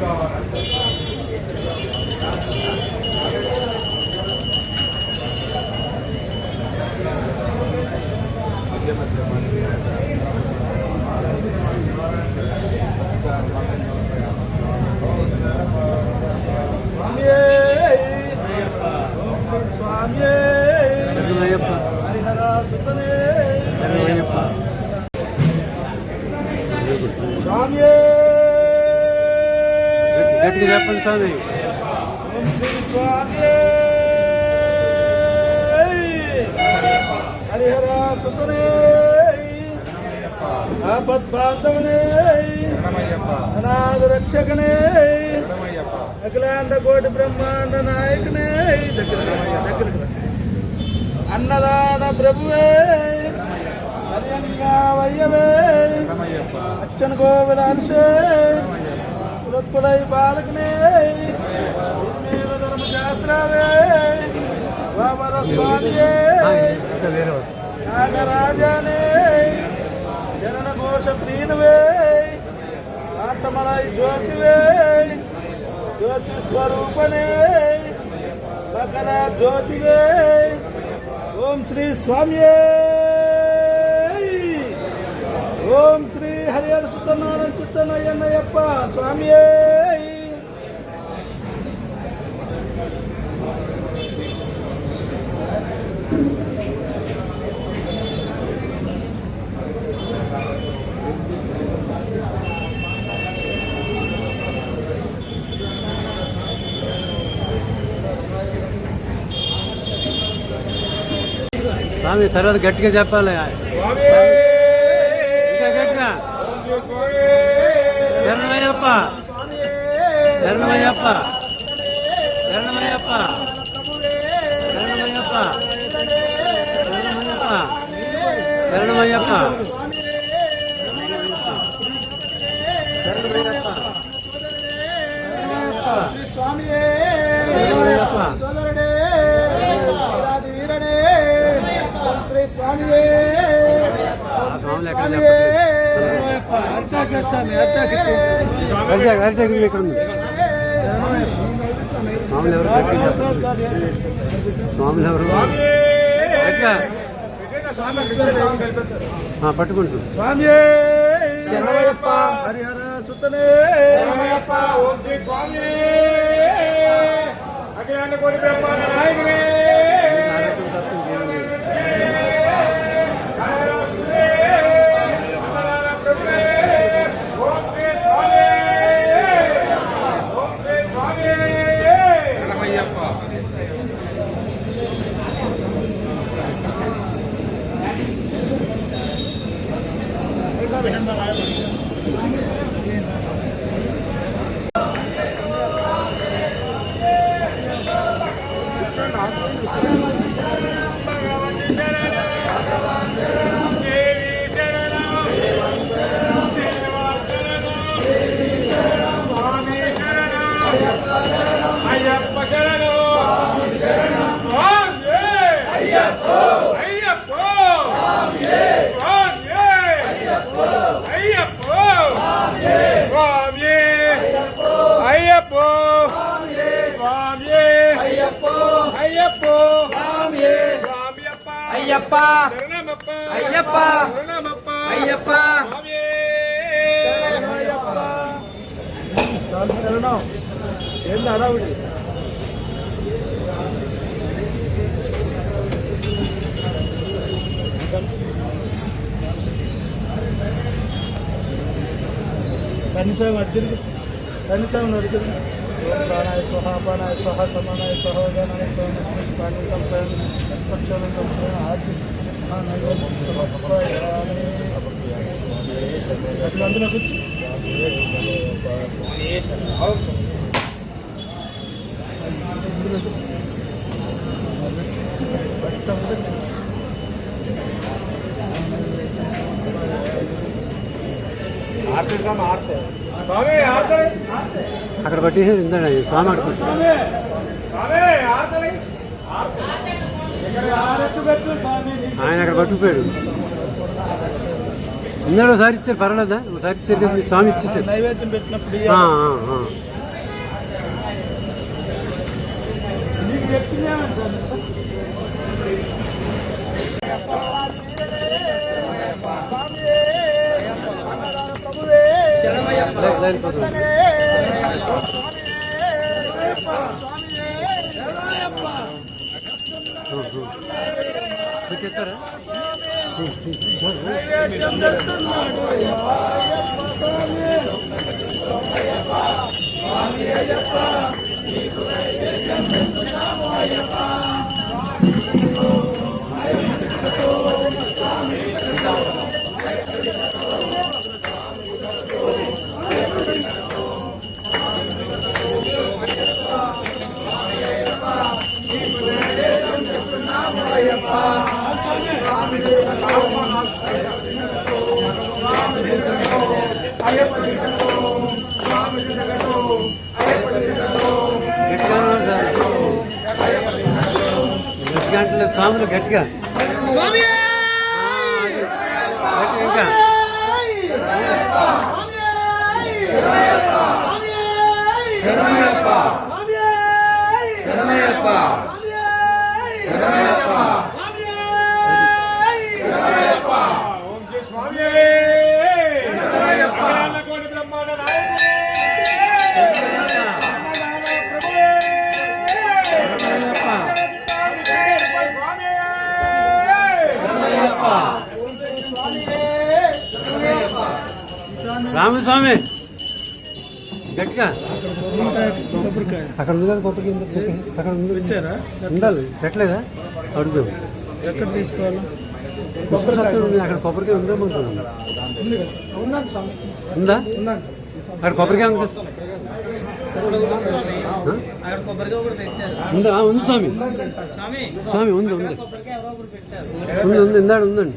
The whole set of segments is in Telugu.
కావాలి గట్టిగా చెప్పండి స్వామి ఓం శ్రీ స్వామి హరిహర సుతనే ఆపద్బాంధవనే అనాథ రక్షకనే అఖిలాండ కోటి బ్రహ్మాండ నాయకనే దగ్గర దగ్గర అన్నదాన ప్రభువే వయ్యవే అచ్చన గోవిలాంశే పురత్పులై బాలకనే మేల ధర్మ శాస్త్రవే వామర స్వామియే నాగరాజానే శరణ ఘోష ప్రీణవే ఆత్మలై జ్యోతివే జ్యోతి స్వరూపనే మకర జ్యోతివే ఓం శ్రీ స్వామియే. ఓం శ్రీ హరిహర సుతనారాయణ చిత్తనయ్యన్నయ్యప్ప స్వామియే. స్వామి తర్వాత గట్టిగా చెప్పాలి. ఇంకా గట్టిగా. శరణమయ్యప్ప శరణమయ్యప్ప శరణమయ్యప్ప శరణమయ్యప్ప శరణమయ్యప్ప శరణమయ్యప్ప స్వాములు ఎవరు స్వాములు ఎవరు? గట్టిగా ఆ, పట్టుకుంటు. స్వామియే శరణమయ్యప్ప హరిహర సుతనే. శరణమయ్యప్ప ఓం శ్రీ స్వామియే అఖిలాండ కోటి నాయకుడే. అయ్యప్ప స్వామియప్ప అయ్యప్ప శరణమప్ప అయ్యప్ప శరణమప్ప అయ్యప్ప స్వామి శరణమయ్యప్ప శరణం ఏంది అడవుడి కనీసం అర్జున్ కనీసం అర్జున్ ప్రాణాయ స్వహ ప్రాణాయ స్వహ సమానాయ సహోదనాయ స్వహ ప్రాణి సంప్రయం పక్షణ సంప్రయం ఆది అట్లా అందులో కూర్చో స్వామి ఆర్తలే అక్కడ పట్టేసి ఇందండి స్వామి అక్కడ ఆయన అక్కడ పట్టుకుపోయాడు. ఇందాడు ఒకసారి ఇచ్చారు పర్వాలేదా? ఒకసారి ఇచ్చారు స్వామి ఇచ్చేసారు. నైవేద్యం పెట్టినప్పుడు మీకు ఎత్తారా నైవేద్యం పెడుతున్నాడు గట్టిగా ఉన్నారు సార్ గట్టిగా అంటే స్వాములు గట్టిగా స్వామి ఆ, అది. గట్టిగా గట్టిగా. కొబ్బరికాయ అక్కడ ఉంది కదా? కొబ్బరికి అక్కడ ఉంది? పెట్టారా? ఉండాలి. పెట్టలేదా? అడుగుదాం ఎక్కడ తీసుకోవాలి? అక్కడ కొబ్బరికాయ ఉందా అనుకున్నాను ఉందండి స్వామి ఉందా? అక్కడ కొబ్బరికాయ ఉంది. కొబ్బరికాయ ఉందా? ఉంది స్వామి. స్వామి స్వామి ఉంది ఉంది. కొబ్బరికాయ ఉంది ఉంది. ఇందాడు ఉందండి.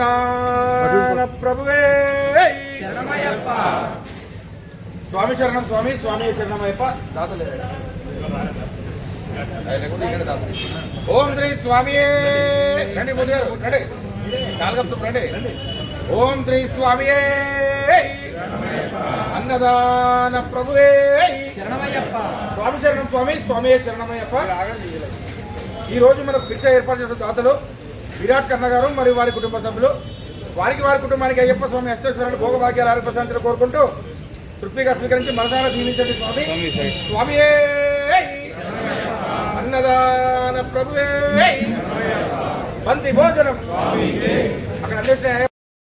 అన్నదాన ప్రభువే. స్వామి శరణం స్వామి స్వామి శరణమయ్యప్ప. దాతలే. ఓం శ్రీ స్వామి. రండి మోదీ గారు రండి. నాలుగప్పు రండి. ఓం శ్రీ స్వామి. అన్నదాన ప్రభువే. స్వామి శరణం స్వామి స్వామి శరణమయ్యప్ప. ఈ రోజు మనకు భిక్ష ఏర్పాటు చేసిన దాతలు విరాట్ కన్న గారు మరియు వారి కుటుంబ సభ్యులు. వారికి వారి కుటుంబానికి అయ్యప్ప స్వామి అష్టేశ్వరుడు భోగభాగ్యాల శాంతిని కోరుకుంటూ తృప్తిగా స్వీకరించి మనసారా దీవించండి స్వామి. స్వామి అన్నదాన ప్రభువే. పంతి భోజనం. అక్కడ అందిస్తే